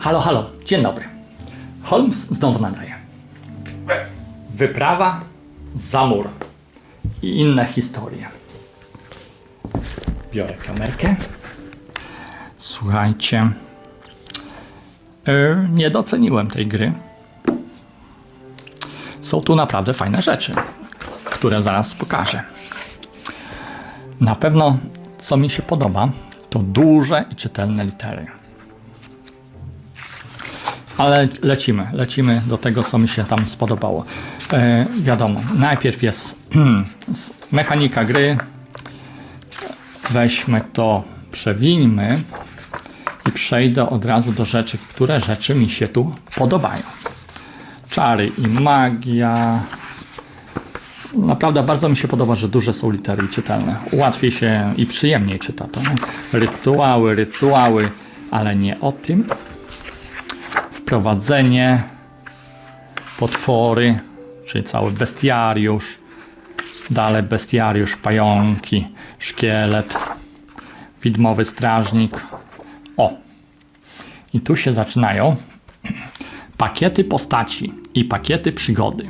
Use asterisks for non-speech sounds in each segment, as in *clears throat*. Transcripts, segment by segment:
Halo, halo, dzień dobry. Holmes znowu nadaje. Wyprawa za mur i inne historie. Biorę kamerkę. Słuchajcie. e, nie doceniłem tej gry. Są tu naprawdę fajne rzeczy, które zaraz pokażę. Na pewno, co mi się podoba, to duże i czytelne litery. Ale lecimy, lecimy do tego, co mi się tam spodobało. E, wiadomo, najpierw jest *clears throat* mechanika gry. Weźmy to, przewińmy i przejdę od razu do rzeczy, które rzeczy mi się tu podobają. Czary i magia. Naprawdę bardzo mi się podoba, że duże są litery czytelne. Łatwiej się i przyjemniej czyta to. Rytuały, rytuały, ale nie o tym. Wprowadzenie, potwory, czyli cały bestiariusz. Dalej bestiariusz, pająki, szkielet, widmowy strażnik. O! I tu się zaczynają pakiety postaci i pakiety przygody.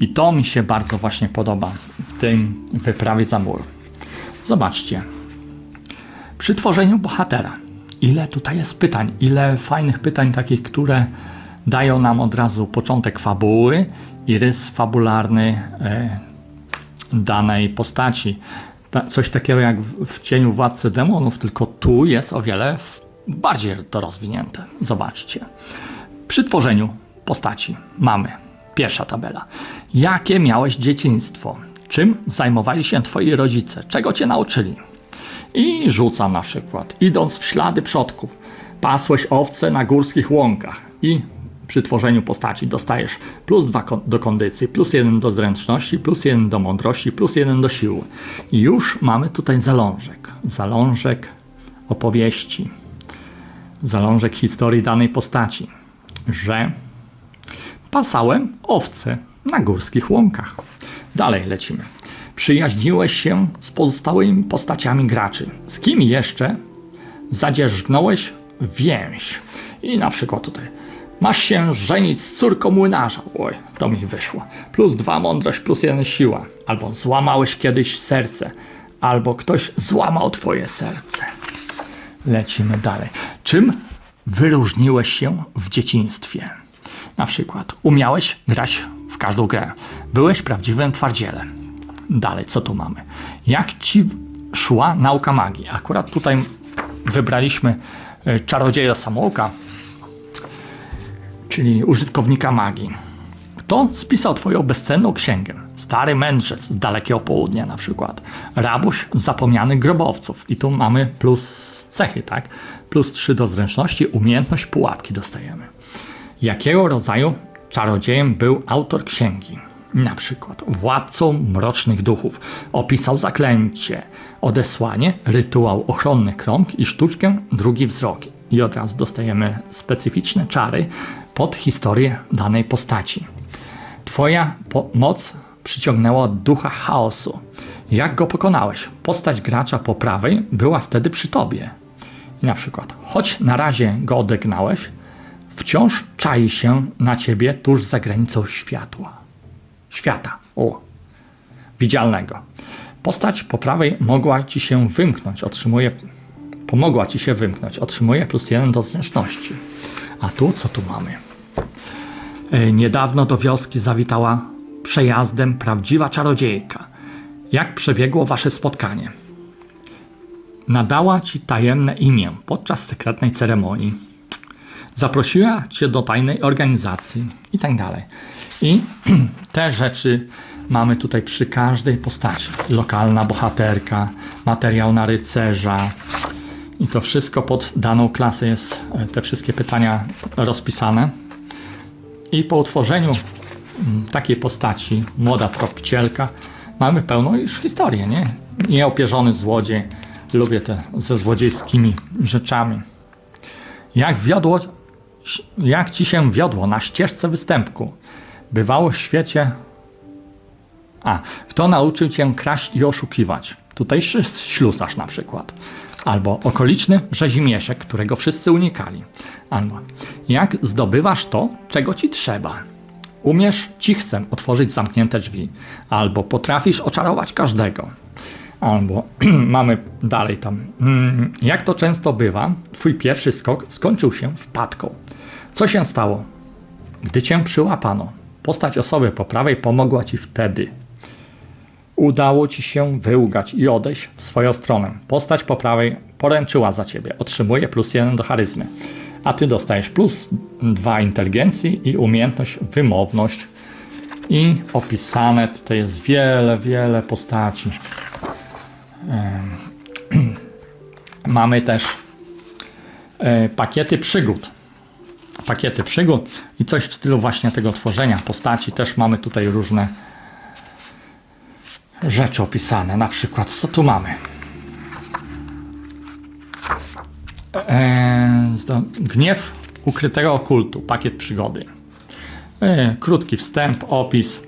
I to mi się bardzo właśnie podoba w tym wyprawie za mur. Zobaczcie. Przy tworzeniu bohatera, ile tutaj jest pytań, ile fajnych pytań takich, które dają nam od razu początek fabuły i rys fabularny e, danej postaci. Ta- Coś takiego jak w, cieniu władcy demonów, tylko tu jest o wiele bardziej to rozwinięte. Zobaczcie. Przy tworzeniu postaci mamy pierwsza tabela. Jakie miałeś dzieciństwo? Czym zajmowali się twoi rodzice? Czego cię nauczyli? I rzucam na przykład, idąc w ślady przodków, pasłeś owce na górskich łąkach i przy tworzeniu postaci dostajesz plus dwa ko- do kondycji, plus jeden do zręczności, plus jeden do mądrości, plus jeden do siły. I już mamy tutaj zalążek. Zalążek opowieści. Zalążek historii danej postaci. Że pasałem owce na górskich łąkach. Dalej lecimy. Przyjaźniłeś się z pozostałymi postaciami graczy. Z kim jeszcze zadzierzgnąłeś więź? I na przykład tutaj. Masz się żenić z córką młynarza. Oj, to mi wyszło. Plus dwa mądrość, plus jeden siła. Albo złamałeś kiedyś serce. Albo ktoś złamał twoje serce. Lecimy dalej. Czym wyróżniłeś się w dzieciństwie? Na przykład, umiałeś grać w każdą grę. Byłeś prawdziwym twardzielem. Dalej, co tu mamy? Jak ci szła nauka magii? Akurat tutaj wybraliśmy e, czarodzieja samouka, czyli użytkownika magii. Kto spisał twoją bezcenną księgę? Stary mędrzec z dalekiego południa na przykład. Rabuś zapomnianych grobowców. I tu mamy plus cechy, tak? Plus 3 do zręczności, umiejętność pułapki dostajemy. Jakiego rodzaju czarodziejem był autor księgi? Na przykład władcą mrocznych duchów. Opisał zaklęcie, odesłanie, rytuał ochronny krąg i sztuczkę drugi wzrok. I od razu dostajemy specyficzne czary pod historię danej postaci. Twoja moc przyciągnęła ducha chaosu. Jak go pokonałeś? Postać gracza po prawej była wtedy przy tobie. I na przykład, choć na razie go odegnałeś, wciąż czai się na ciebie tuż za granicą światła. Świata. O. Widzialnego. Postać po prawej mogła ci się wymknąć, otrzymuje. Pomogła ci się wymknąć, otrzymuje plus jeden do zręczności. A tu co tu mamy? E, Niedawno do wioski zawitała przejazdem prawdziwa czarodziejka. Jak przebiegło wasze spotkanie? Nadała ci tajemne imię podczas sekretnej ceremonii. Zaprosiła cię do tajnej organizacji i tak dalej. I *clears throat* te rzeczy mamy tutaj przy każdej postaci. Lokalna bohaterka, materiał na rycerza. I to wszystko pod daną klasę jest, e, te wszystkie pytania rozpisane. I po utworzeniu mm, takiej postaci, młoda tropicielka, mamy pełną już historię, nie? Nieopierzony złodziej. Lubię te ze złodziejskimi rzeczami. Jak wiodło, jak ci się wiodło na ścieżce występku? Bywało w świecie. A, kto nauczył cię kraść i oszukiwać? Tutejszy ślusarz na przykład. Albo okoliczny rzezimieszek, którego wszyscy unikali. Albo jak zdobywasz to, czego ci trzeba. Umiesz cichcem otworzyć zamknięte drzwi. Albo potrafisz oczarować każdego. Albo *clears throat* mamy dalej tam. mm, Jak to często bywa, twój pierwszy skok skończył się wpadką. Co się stało? Gdy cię przyłapano, postać osoby po prawej pomogła ci wtedy. Udało ci się wyłgać i odejść w swoją stronę. Postać po prawej poręczyła za ciebie. Otrzymuje plus jeden do charyzmy. A ty dostajesz plus dwa inteligencji i umiejętność wymowność. I opisane tutaj jest wiele, wiele postaci. *clears throat* Mamy też e, pakiety przygód pakiety przygód i coś w stylu właśnie tego tworzenia postaci. Też mamy tutaj różne rzeczy opisane. Na przykład, co tu mamy? Zdo- gniew ukrytego okultu, pakiet przygody. Eee, krótki wstęp, opis.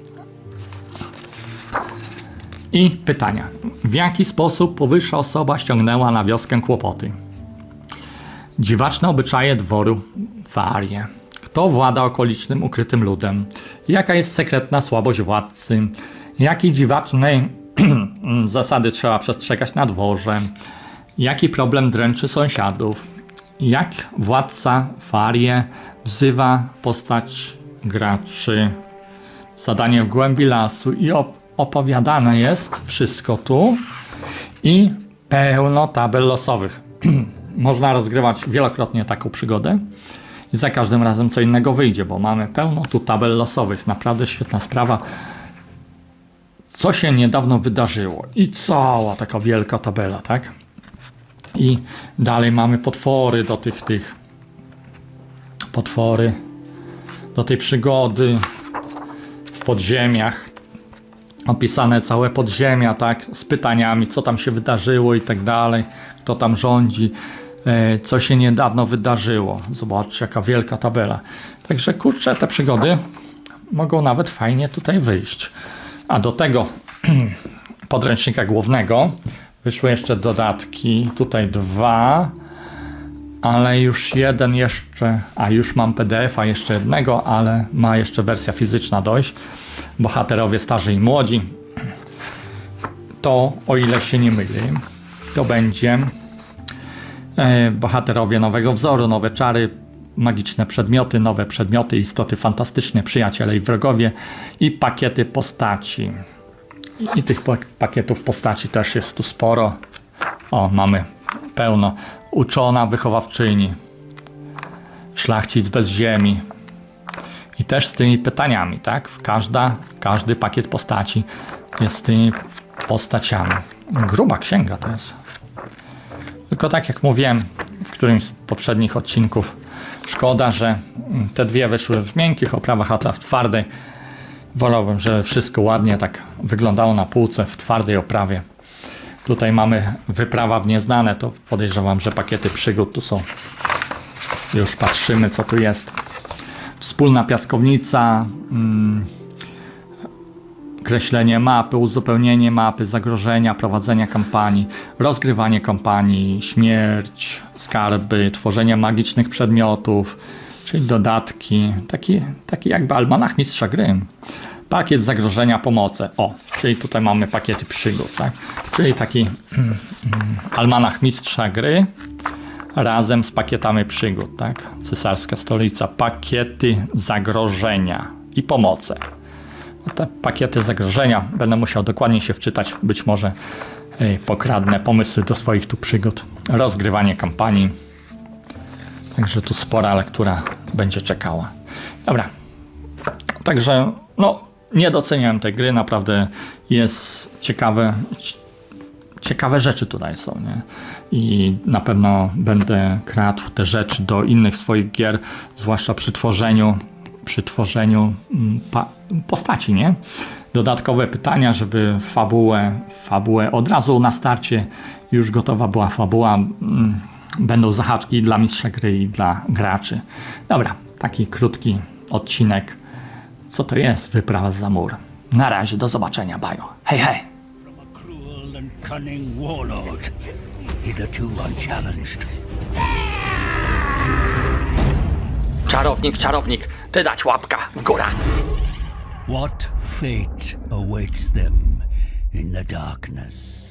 I pytania. W jaki sposób powyższa osoba ściągnęła na wioskę kłopoty? Dziwaczne obyczaje dworu Farie. Kto włada okolicznym ukrytym ludem? Jaka jest sekretna słabość władcy? Jakiej dziwacznej *clears throat* zasady trzeba przestrzegać na dworze? Jaki problem dręczy sąsiadów? Jak władca Farie wzywa postać graczy? Zadanie w głębi lasu i op- opowiadane jest wszystko tu i pełno tabel losowych. *clears throat* Można rozgrywać wielokrotnie taką przygodę i za każdym razem co innego wyjdzie, bo mamy pełno tu tabel losowych. Naprawdę świetna sprawa. Co się niedawno wydarzyło i cała taka wielka tabela, tak? I dalej mamy potwory do tych tych potwory do tej przygody w podziemiach opisane całe podziemia, tak, z pytaniami, co tam się wydarzyło i tak dalej, kto tam rządzi, co się niedawno wydarzyło. Zobaczcie, jaka wielka tabela. Także kurczę, te przygody mogą nawet fajnie tutaj wyjść. A do tego *clears throat* podręcznika głównego wyszły jeszcze dodatki, tutaj dwa, ale już jeden jeszcze, a już mam PDF-a jeszcze jednego, ale ma jeszcze wersja fizyczna dojść. Bohaterowie starzy i młodzi. To, o ile się nie mylę, to będzie e, bohaterowie nowego wzoru, nowe czary, magiczne przedmioty, nowe przedmioty, istoty fantastyczne, przyjaciele i wrogowie i pakiety postaci. I, tych pak- pakietów postaci też jest tu sporo. O, mamy pełno. Uczona wychowawczyni, szlachcic bez ziemi, i też z tymi pytaniami, tak? Każda, każdy pakiet postaci jest z tymi postaciami. Gruba księga to jest. Tylko tak jak mówiłem w którymś z poprzednich odcinków, szkoda, że te dwie wyszły w miękkich oprawach, a ta w twardej. Wolałbym, żeby wszystko ładnie tak wyglądało na półce w twardej oprawie. Tutaj mamy wyprawa w nieznane, to podejrzewam, że pakiety przygód tu są. Już patrzymy, co tu jest wspólna piaskownica, mm, kreślenie mapy, uzupełnienie mapy, zagrożenia, prowadzenie kampanii, rozgrywanie kampanii, śmierć, skarby, tworzenie magicznych przedmiotów, czyli dodatki, taki, taki jakby almanach mistrza gry. Pakiet zagrożenia pomocy. O, czyli tutaj mamy pakiety przygód, tak? Czyli taki mm, mm, almanach mistrza gry, razem z pakietami przygód, tak? Cesarska stolica, pakiety zagrożenia i pomocy. Te pakiety zagrożenia będę musiał dokładnie się wczytać, być może pokradnę pomysły do swoich tu przygód. Rozgrywanie kampanii. Także tu spora lektura będzie czekała. Dobra. Także, no, nie doceniałem tej gry, naprawdę jest ciekawe, ciekawe rzeczy tutaj są, nie? I na pewno będę kradł te rzeczy do innych swoich gier, zwłaszcza przy tworzeniu, przy tworzeniu mm, postaci, nie? Dodatkowe pytania, żeby fabułę, fabułę od razu na starcie już gotowa była fabuła. mm, Będą zahaczki dla mistrza gry i dla graczy. Dobra, taki krótki odcinek. Co to jest wyprawa za mur? Na razie, do zobaczenia, bajo. Hej, hej! from a cruel and cunning warlord. hitherto unchallenged. Czarownik, czarownik, ty dać łapka w górę. What fate awaits them in the darkness?